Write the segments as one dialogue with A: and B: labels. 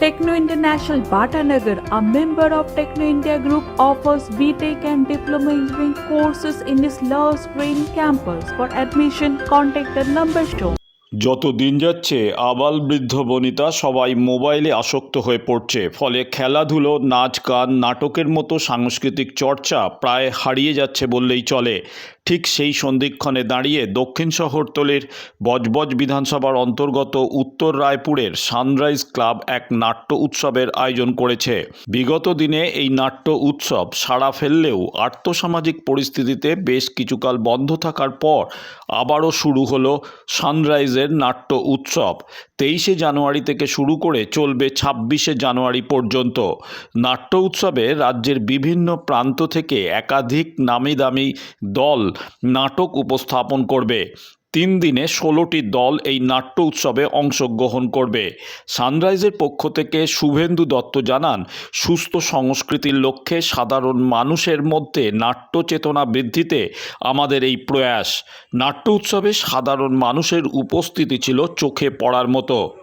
A: Techno International Bhatanagar, a member of Techno India Group, offers BTEC and Diploma Engineering courses in its Love Green campus. For admission, contact the number shown.
B: যত দিন যাচ্ছে আবাল বৃদ্ধ বনিতা সবাই মোবাইলে আসক্ত হয়ে পড়ছে ফলে খেলাধুলো নাচ গান নাটকের মতো সাংস্কৃতিক চর্চা প্রায় হারিয়ে যাচ্ছে বললেই চলে ঠিক সেই সন্ধিক্ষণে দাঁড়িয়ে দক্ষিণ শহরতলির বজবজ বিধানসভার অন্তর্গত উত্তর রায়পুরের সানরাইজ ক্লাব এক নাট্য উৎসবের আয়োজন করেছে। বিগত দিনে এই নাট্য উৎসব সাড়া ফেললেও আর্থসামাজিক পরিস্থিতিতে বেশ কিছুকাল বন্ধ থাকার পর আবারও শুরু হলো সানরাইজের নাট্য উৎসব। তেইশে জানুয়ারি থেকে শুরু করে চলবে ছাব্বিশে জানুয়ারি পর্যন্ত। নাট্য উৎসবে রাজ্যের বিভিন্ন প্রান্ত থেকে একাধিক নামি দামি দল নাটক উপস্থাপন করবে। তিন দিনে ষোলোটি দল এই নাট্য উৎসবে অংশগ্রহণ করবে। সানরাইজের পক্ষ থেকে শুভেন্দু দত্ত জানান, সুস্থ সংস্কৃতির লক্ষ্যে সাধারণ মানুষের মধ্যে নাট্য চেতনা বৃদ্ধিতে আমাদের এই প্রয়াস। নাট্য উৎসবে সাধারণ মানুষের উপস্থিতি ছিল চোখে পড়ার মতো।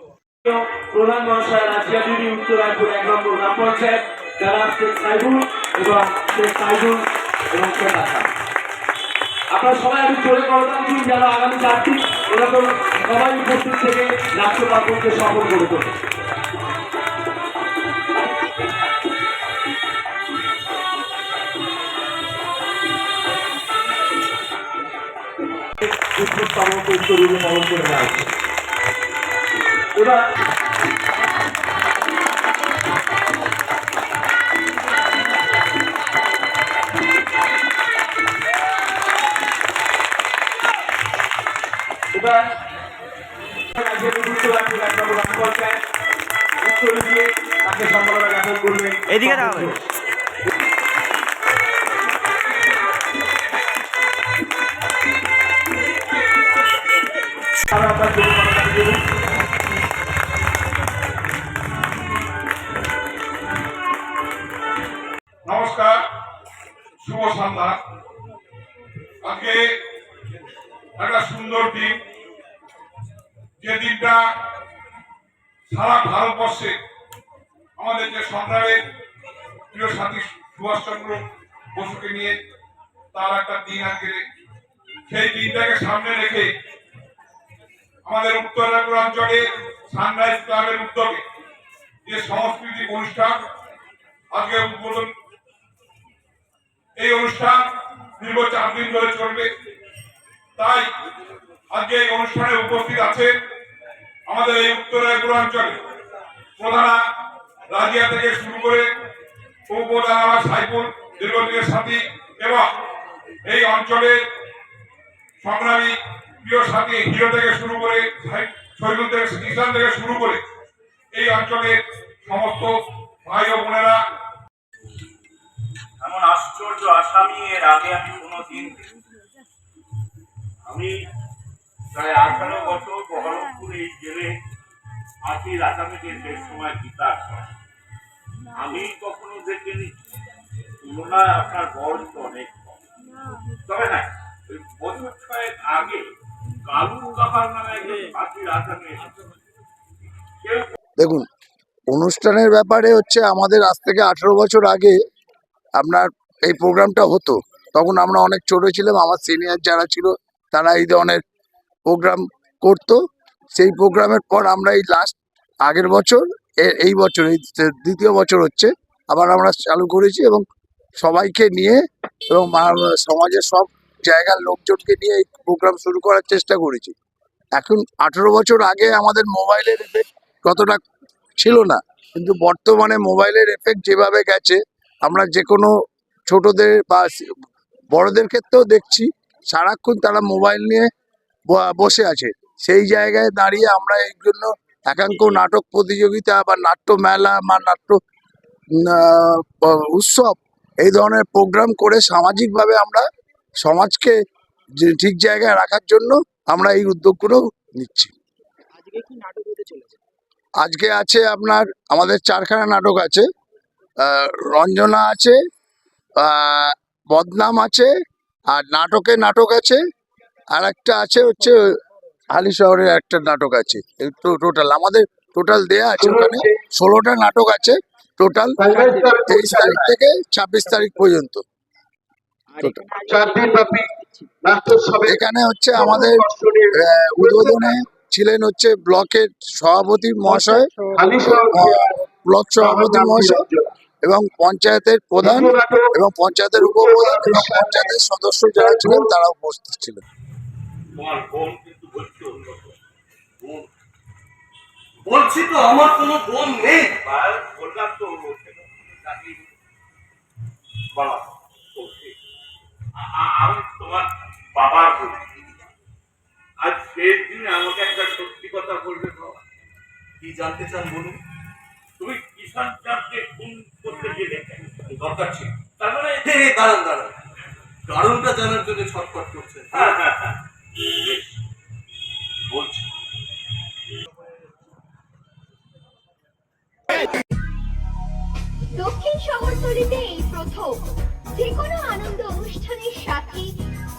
C: এবং আপনারা সবাই আমি জোরে করতাম দিন যারা আগামী চার দিন এরকম সবাই উপস্থিত থেকে নাট্য পার্বণকে সফল করে তোলে। উত্তরূপে পালন করে দেওয়া এবার
D: এদিকে
C: জন্য
E: নমস্কার শুভ সন্ধ্যা। আজকে একটা সুন্দর দিন। যে দিনটা সারা ভারতবর্ষে আমাদের যে সংগ্রামের প্রিয় সাথী সুভাষচন্দ্র বসুকে নিয়ে তার একটা দিন আজকে, সেই দিনটাকে সামনে রেখে আমাদের উত্তর রায়পুর অঞ্চলে সানরাইজ ক্লাবের উদ্যোগে যে সাংস্কৃতিক অনুষ্ঠান আজকে উদ্বোধন, এই অনুষ্ঠান দীর্ঘ চার দিন ধরে চলবে। তাই আজকে এই অনুষ্ঠানে উপস্থিত আছেন আমাদের এই উত্তর রায়পুর অঞ্চলে প্রধানা রাজিয়া থেকে শুরু করে উপপ্রধানা সাইফুল, দীর্ঘদিনের সাথী এবং এই অঞ্চলের সংগ্রামী প্রিয় সাথী হিরো থেকে শুরু করে শহীদুল থেকে ইসলাম থেকে শুরু করে এই অঞ্চলের সমস্ত ভাই ও বোনেরা
F: এমন আশ্চর্য আসামি এর আগে আমি কোনোদিন। আমি প্রায় আঠারো বছর জেলে সময় আমি কখনো দেখিনি। আপনার বয়স তো অনেক তবে হ্যাঁ ওই বছর ছয়েক আগে কালু নামে একজন
G: দেখুন, অনুষ্ঠানের ব্যাপারে হচ্ছে আমাদের আজ থেকে আঠেরো বছর আগে আপনার এই প্রোগ্রামটা হতো। তখন আমরা অনেক ছোট ছিলাম, আমার সিনিয়র যারা ছিল, তারা এই ধরনের প্রোগ্রাম করতো, সেই প্রোগ্রামের পর আমরা এই লাস্ট আগের বছর এই বছর, এই দ্বিতীয় বছর হচ্ছে, আবার আমরা চালু করেছি এবং সবাইকে নিয়ে এবং সমাজের সব জায়গার লোকজনকে নিয়ে এই প্রোগ্রাম শুরু করার চেষ্টা করেছি। এখন আঠেরো বছর আগে আমাদের মোবাইলের এফেক্ট কতটা ছিল না, কিন্তু বর্তমানে মোবাইলের এফেক্ট যেভাবে গেছে, আমরা যে কোনো ছোটদের বা বড়দের ক্ষেত্রেও দেখছি, সারাক্ষণ তারা মোবাইল নিয়ে বসে আছে। সেই জায়গায় দাঁড়িয়ে আমরা এই জন্য একাঙ্ক নাটক প্রতিযোগিতা বা নাট্য মেলা বা নাট্য উৎসব এই ধরনের প্রোগ্রাম করে সামাজিকভাবে আমরা সমাজকে ঠিক জায়গায় রাখার জন্য আমরা এই উদ্যোগগুলো নিচ্ছি। আজকে আছে আপনার আমাদের চারখানা নাটক আছে। রঞ্জনা আছে বদনাম আছে আর নাটকে নাটক আছে। আর একটা আছে হচ্ছে হালি শহরের একটা নাটক আছে। টোটাল আমাদের টোটাল দেয়া আছে ওখানে। ষোলোটা নাটক আছে টোটাল তেইশ তারিখ থেকে ছাব্বিশ তারিখ পর্যন্ত। এখানে হচ্ছে আমাদের উদ্বোধনে ছিলেন হচ্ছে ব্লকের সভাপতি মহাশয়, ব্লক সভাপতি মহাশয় এবং পঞ্চায়েতের প্রধান এবং পঞ্চায়েতের উপপ্রধান এবং পঞ্চায়েতের সদস্য যারা ছিলেন তারা উপস্থিত ছিলেন।
F: তোমার বোন কিন্তু বলছে বোন।
C: বলছি তো, আমার কোনো বোন নেই।
F: বললাম তো করছে। আমি তোমার বাবার আজ শেষ দিনে আমাকে একটা সত্যি কথা বলবে বাবা।
C: কি জানতে চান বলুন?
F: তুমি কিষান চাঁদকে খুন করতে গেলে
C: দরকার ছিল।
F: তার মানে
C: দাঁড়ান দাঁড়ান। কারণটা জানার জন্য ছটফট করছেন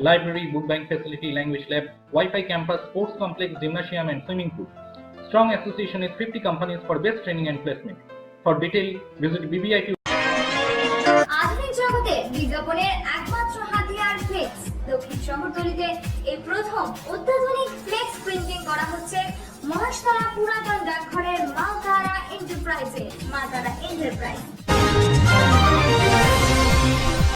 H: library, book bank facility, language lab, Wi-Fi campus, sports complex, gymnasium, and swimming pool. Strong association with 50 companies for best training and placement. For detail, visit BBIT
I: Maheshtala পুরাতন ডাকঘরের মা তারা এন্টারপ্রাইজে মা তারা এন্টারপ্রাইজ